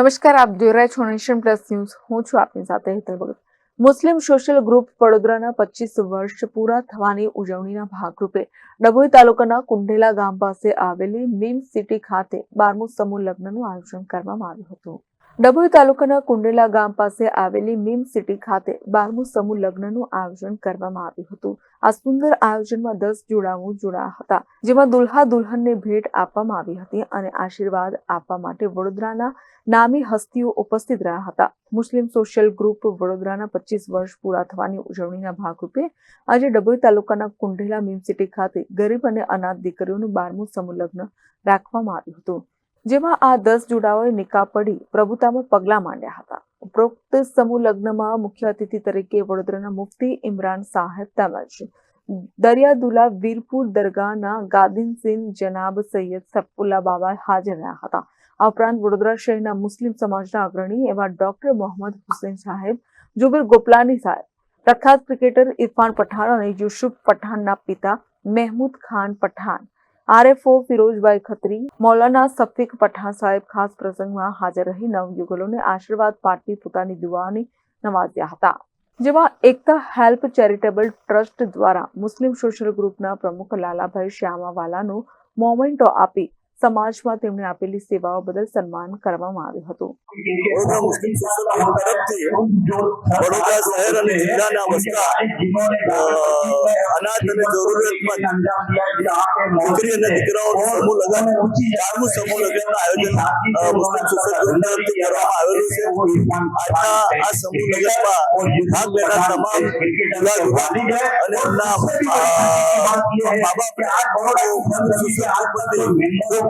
નમસ્કાર, આપ જોઈ રહ્યા છો નેશન પ્લસ ન્યૂઝ. હું છું આપની સાથે Hetal Bhagat. Muslim social group વડોદરાના પચીસ વર્ષ પૂરા થવાની ઉજવણીના ભાગરૂપે ડભોઈ તાલુકાના કુંઢેલા ગામ પાસે આવેલી મીમ સિટી ખાતે બારમું સમૂહ લગ્નનું આયોજન કરવામાં આવ્યું હતું. ડભોઈ તાલુકાના કુંડેલા ગામ પાસે આવેલી મીમ સિટી ખાતે બારમું સમૂહ લગ્નનું આયોજન કરવામાં આવ્યું હતું. આ સુંદર આયોજનમાં દસ જોડાઓ જોડાયા હતા, જેમાં દુલ્હા દુલ્હનને ભેટ આપવામાં આવી હતી અને આશીર્વાદ આપવા માટે વડોદરાના નામી હસ્તીઓ ઉપસ્થિત રહ્યા હતા. મુસ્લિમ સોશિયલ ગ્રુપ વડોદરાના પચીસ વર્ષ પૂરા થવાની ઉજવણીના ભાગરૂપે આજે ડભોઈ તાલુકાના કુંડેલા મીમ સિટી ખાતે ગરીબ અને અનાથ દીકરીઓનું બારમું સમૂહ લગ્ન રાખવામાં આવ્યું હતું. જેમાં આ દસ જોડાઓએ નિકાહ પડી પ્રભુતામાં પગલાં માંડ્યા હતા. ઉપરોક્ત સમૂહ લગ્નમાં મુખ્ય અતિથિ તરીકે વડોદરાના મુફતી ઇમરાન સાહેબ તેમજ દરિયાદુલા વીરપુર દરગાહના ગાદિનસિન જનાબ સૈયદ સફુલ્લા બાબા હાજર રહ્યા હતા. આ ઉપરાંત વડોદરા શહેરના મુસ્લિમ સમાજના અગ્રણી એવા ડોક્ટર મોહમ્મદ હુસેન સાહેબ, જુબેર ગોપલાની સાહેબ, પ્રખ્યાત ક્રિકેટર ઇરફાન પઠાણ અને યુસુફ પઠાણના પિતા મહેમૂદ ખાન પઠાણ આરએફઓ ફિરોજભાઈ ખત્રી, મૌલાના સફીક પઠાણ સાહેબ ખાસ પ્રસંગમાં હાજર રહી નવયુગલોને આશીર્વાદ પાઠવી પોતાની દુઆની નવાજ્યા હતા. જેમાં એકતા હેલ્પ ચેરિટેબલ ટ્રસ્ટ દ્વારા મુસ્લિમ સોશિયલ ગ્રુપના પ્રમુખ લાલાભાઈ શ્યામાવાલાનું મોમેન્ટો આપી સમાજમાં તેમણે આપેલી સેવાઓ બદલ સન્માન કરવામાં આવ્યું હતું. અને